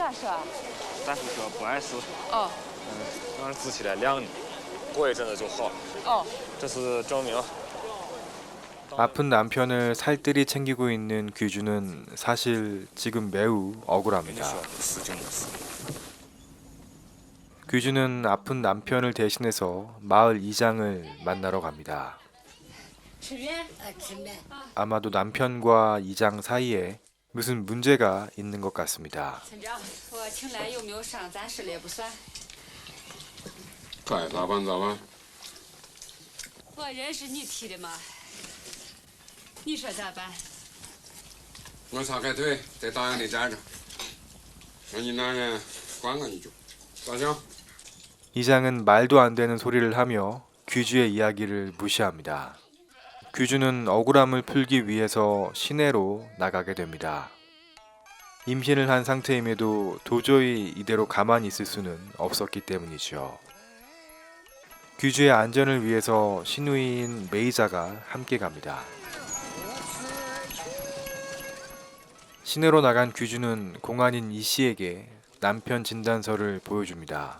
咋说啊？大夫说不碍事，哦嗯，让人支起来两年，过一阵子就好了。哦，这是证明。 아픈 남편을 살뜰히 챙기고 있는 귀주는 사실 지금 매우 人家 억울합니다. 说是这么事。 귀주는 아픈 남편을 대신해서 마을 이장을 만나러 갑니다. 吃面。 아마도 남편과 이장 사이에 무슨 문제가 있는 것 같습니다. 이장은 말도 안 되는 소리를 하며 규주의 이야기를 무시합니다. 귀주는 억울함을 풀기 위해서 시내로 나가게 됩니다. 임신을 한 상태임에도 도저히 이대로 가만히 있을 수는 없었기 때문이죠. 귀주의 안전을 위해서 신우이인 메이자가 함께 갑니다. 시내로 나간 귀주는 공안인 이 씨에게 남편 진단서를 보여줍니다.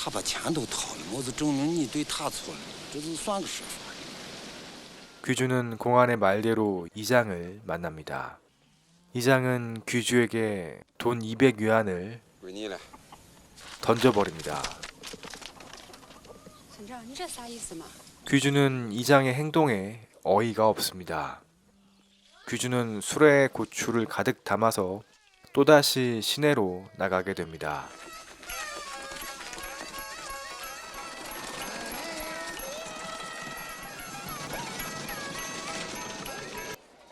他打人不对，我也把他批评。医药费、误工费由王善堂负责，一共二百元，你看咋想？哎，我就不是图我钱，我就是要个师傅。他把钱都掏了，么子证明你对他错了，这就算个说法。 귀주는 공안의 말대로 이장을 만납니다. 이장은 귀주에게 돈 200위안을 归你了。 던져버립니다. 村长，你这啥意思嘛？ 귀주는 이장의 행동에 어이가 없습니다. 귀주는 술에 고추를 가득 담아서 또다시 시내로 나가게 됩니다.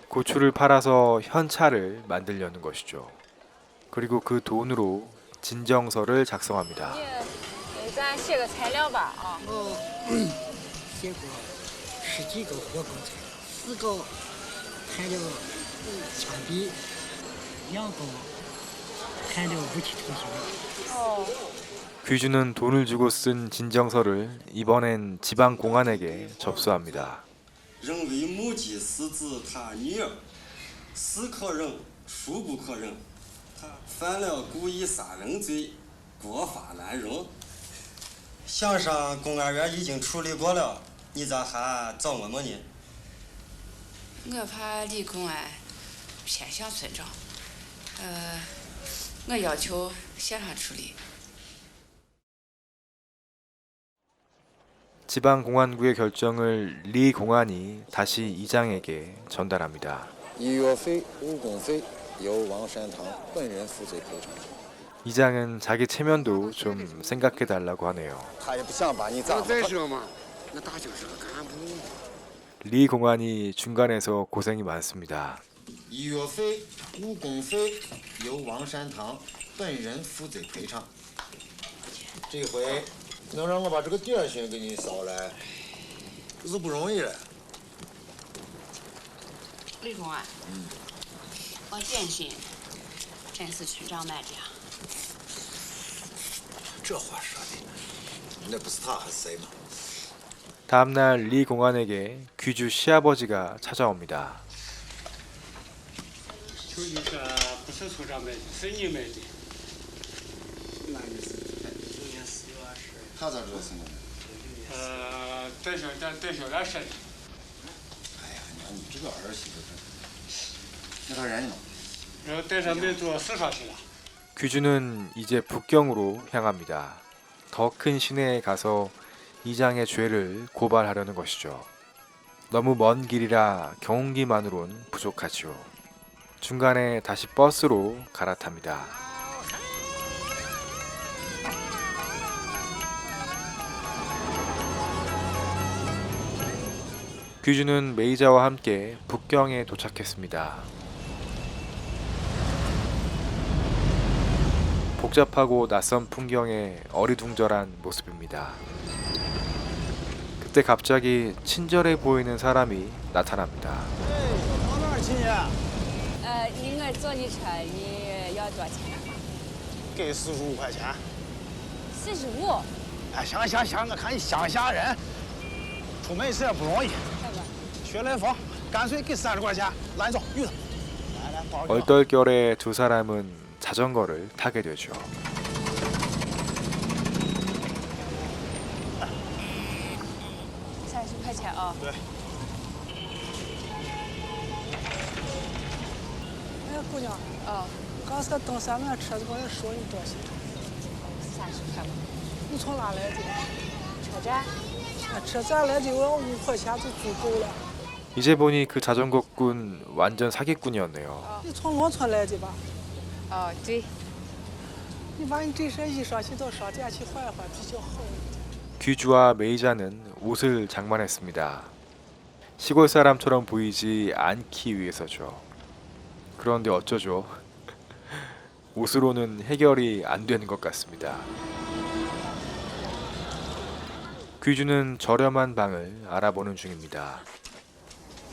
고추를 팔아서 현차를 만들려는 것이죠. 그리고 그 돈으로 진정서를 작성합니다. 귀주는 돈을 주고 쓴 진정서를 이번엔 지방 공안에게 접수합니다. 认为母鸡是指他女儿，是可忍，孰不可忍？他犯了故意杀人罪，国法难容。乡上公安员已经处理过了，你咋还找我们呢？我怕李公安偏向村长，呃，我要求县上处理。 지방공안구의 결정을 리 공안이 다시 이장에게 전달합니다. 이장은 자기 체면도 좀 생각해 달라고 하네요. 리 공안이 중간에서 고생이 많습니다. 医药费、误工费由王善堂本人负责赔偿。这回能让我把这个点心给你捎来，这是不容易了。李公安，我坚信 真是区长慢点。这话说的，那不是他还是谁嘛？ 다음날 리 공안에게 귀주 시아버지가 찾아옵니다. 다 잘들었습니 어, 뜻을 뜻을 아니 아니, 이거 알았어. 내가 대전민주 스사시다. 규준은 이제 북경으로 향합니다. 더 큰 시내에 가서 이장의 죄를 고발하려는 것이죠. 너무 먼 길이라 경운기만으론 부족하지요. 중간에 다시 버스로 갈아탑니다. 귀주는 메이자와 함께 북경에 도착했습니다. 복잡하고 낯선 풍경에 어리둥절한 모습입니다. 그때 갑자기 친절해 보이는 사람이 나타납니다. 学来风，干脆给三十块钱，来走，遇他。来来，抱着。 얼떨결에 두 사람은 자전거를 타게 되죠. 三十块钱啊。对。哎，姑娘，哦，刚才登山那车子刚才说你多少钱？三十块吧。你从哪来的？车站。啊，车站来的要五块钱就足够了。 이제 보니 그 자전거꾼 완전 사기꾼이었네요. 你从农村来的吧？哦，对。你把你这身衣裳去到商店去换一换比较好一点。 귀주와 메이자는 옷을 장만했습니다. 시골 사람처럼 보이지 않기 위해서죠. 그런데 어쩌죠? 옷으로는 해결이 안 되는 것 같습니다. 귀주는 저렴한 방을 알아보는 중입니다.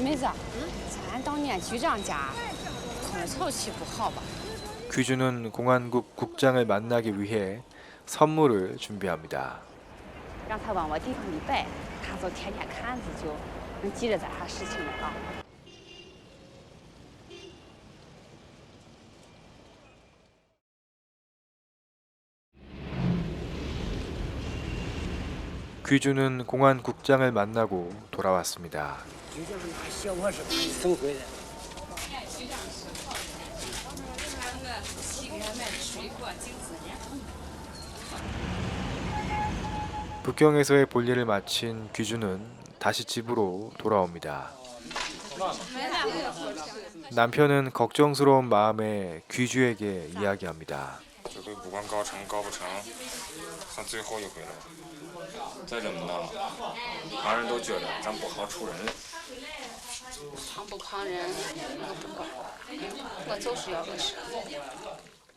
妹子，咱到年局长家，空手去不好吧？ 귀주는 공안국 국장을 만나기 위해 선물을 준비합니다. 让他往我地方一摆，他就天天看着就能记着咱啥事情了啊。 귀주는 공안국장을 만나고 돌아왔습니다. 북경에서의 볼일을 마친 귀주는 다시 집으로 돌아옵니다. 남편은 걱정스러운 마음에 귀주에게 이야기합니다. 这回不管搞成搞不成，算最后一回了吧。再这么闹，旁人都觉得咱不好处人。扛不扛人，我不管，我就是要个车。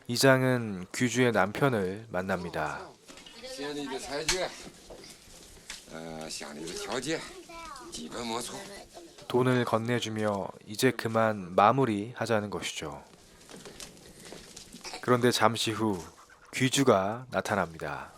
이장은 귀주의 남편을 만납니다. 县里的裁决，呃，乡里的调解，基本没错。 돈을 건네주며 이제 그만 마무리하자는 것이죠. 그런데 잠시 후 귀주가 나타납니다.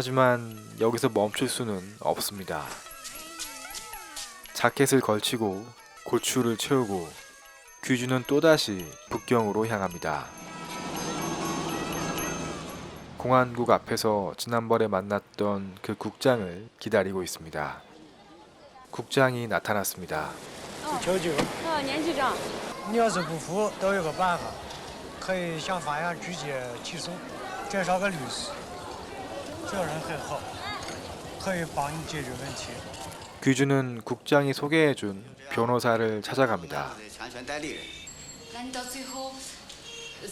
하지만 여기서 멈출 수는 없습니다. 자켓을 걸치고 고추를 채우고 귀주는 또다시 북경으로 향합니다. 공안국 앞에서 지난번에 만났던 그 국장을 기다리고 있습니다. 국장이 나타났습니다. 어. 저주. 어, 귀주는 국장이 소개해준 변호사를 찾아갑니다. 全权代理人，那你到最后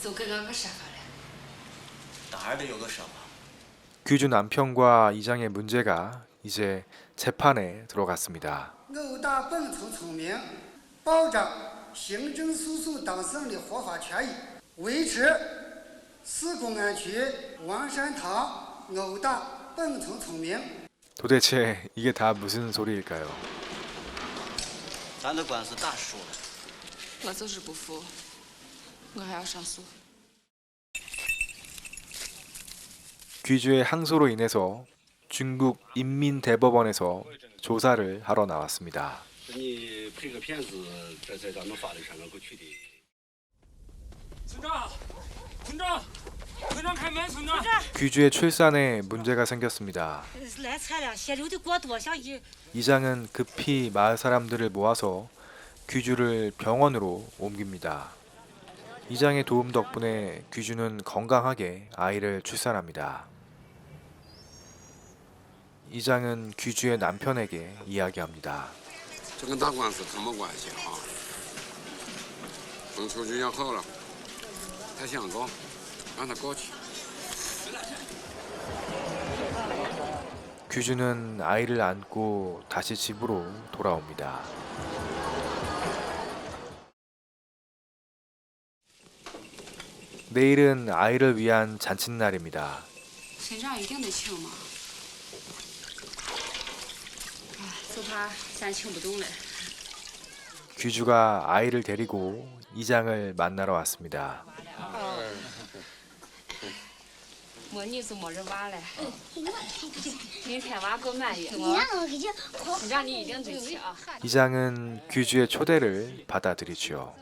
就跟俺个说法了。当然得有个说法。 귀주 남편과 이장의 문제가 이제 재판에 들어갔습니다. 殴打本村村民，保障行政诉讼当事人的合法权益，维持市公安局王山堂 殴打本村村民。 도대체 이게 다 무슨 소리일까요? 咱的官司打输了。我就是不服，我还要上诉。 귀주의 항소로 인해서 중국 인민대법원에서 조사를 하러 나왔습니다. 你配个骗子，这在咱们法律上能够取缔。村长，村长，村长开门，村长。 귀주의 출산에 문제가 생겼습니다. 来菜了，血流的过多，想一 이장은 급히 마을 사람들을 모아서 귀주를 병원으로 옮깁니다. 이장의 도움 덕분에 귀주는 건강하게 아이를 출산합니다. 이장은 귀주의 남편에게 이야기합니다. 这跟打官司可没关系啊。等秋菊养好了，他想搞， 让他搞去。 귀주는 아이를 안고 다시 집으로 돌아옵니다. 내일은 아이를 위한 잔칫날입니다. 村长一定得请吗？哎，就怕咱请不动了。 귀주가 아이를 데리고 이장을 만나러 왔습니다. 没你就没人娃了。明天娃够满月，村长你一定得去啊。 이장은 귀주의 초대를 받아들이지요.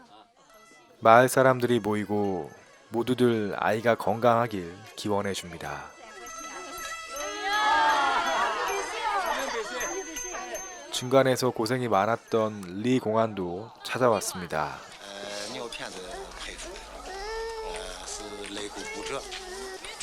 마을 사람들이 모이고 모두들 아이가 건강하길 기원해 줍니다. 중간에서 고생이 많았던 리 공안도 찾아왔습니다.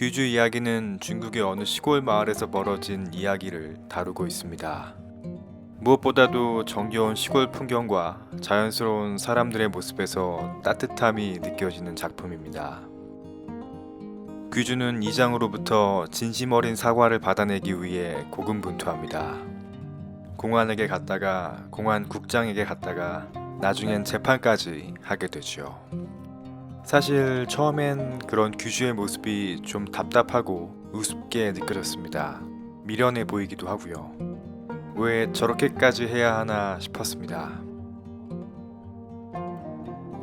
귀주 이야기는 중국의 어느 시골 마을에서 벌어진 이야기를 다루고 있습니다. 무엇보다도 정겨운 시골 풍경과 자연스러운 사람들의 모습에서 따뜻함이 느껴지는 작품입니다. 귀주는 이장으로부터 진심 어린 사과를 받아내기 위해 고군분투합니다. 공안에게 갔다가 공안 국장에게 갔다가 나중엔 재판까지 하게 되죠. 사실 처음엔 그런 귀주의 모습이 좀 답답하고 우습게 느껴졌습니다. 미련해 보이기도 하고요. 왜 저렇게까지 해야 하나 싶었습니다.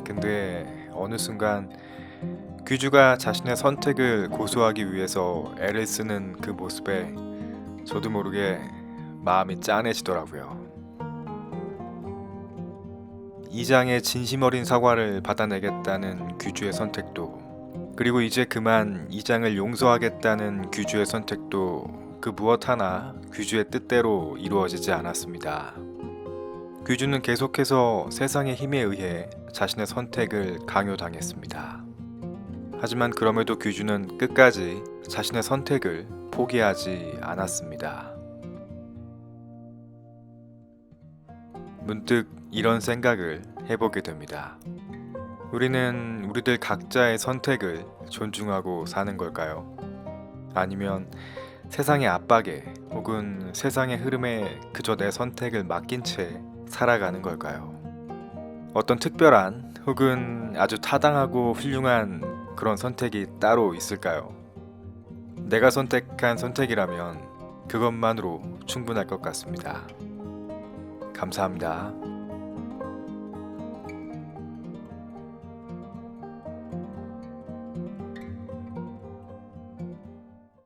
근데 어느 순간 귀주가 자신의 선택을 고수하기 위해서 애를 쓰는 그 모습에 저도 모르게 마음이 짠해지더라고요. 이장의 진심 어린 사과를 받아내겠다는 귀주의 선택도 그리고 이제 그만 이장을 용서하겠다는 귀주의 선택도 그 무엇 하나 귀주의 뜻대로 이루어지지 않았습니다. 귀주는 계속해서 세상의 힘에 의해 자신의 선택을 강요당했습니다. 하지만 그럼에도 귀주는 끝까지 자신의 선택을 포기하지 않았습니다. 문득 이런 생각을 해보게 됩니다. 우리는 우리들 각자의 선택을 존중하고 사는 걸까요? 아니면 세상의 압박에 혹은 세상의 흐름에 그저 내 선택을 맡긴 채 살아가는 걸까요? 어떤 특별한 혹은 아주 타당하고 훌륭한 그런 선택이 따로 있을까요? 내가 선택한 선택이라면 그것만으로 충분할 것 같습니다. 감사합니다.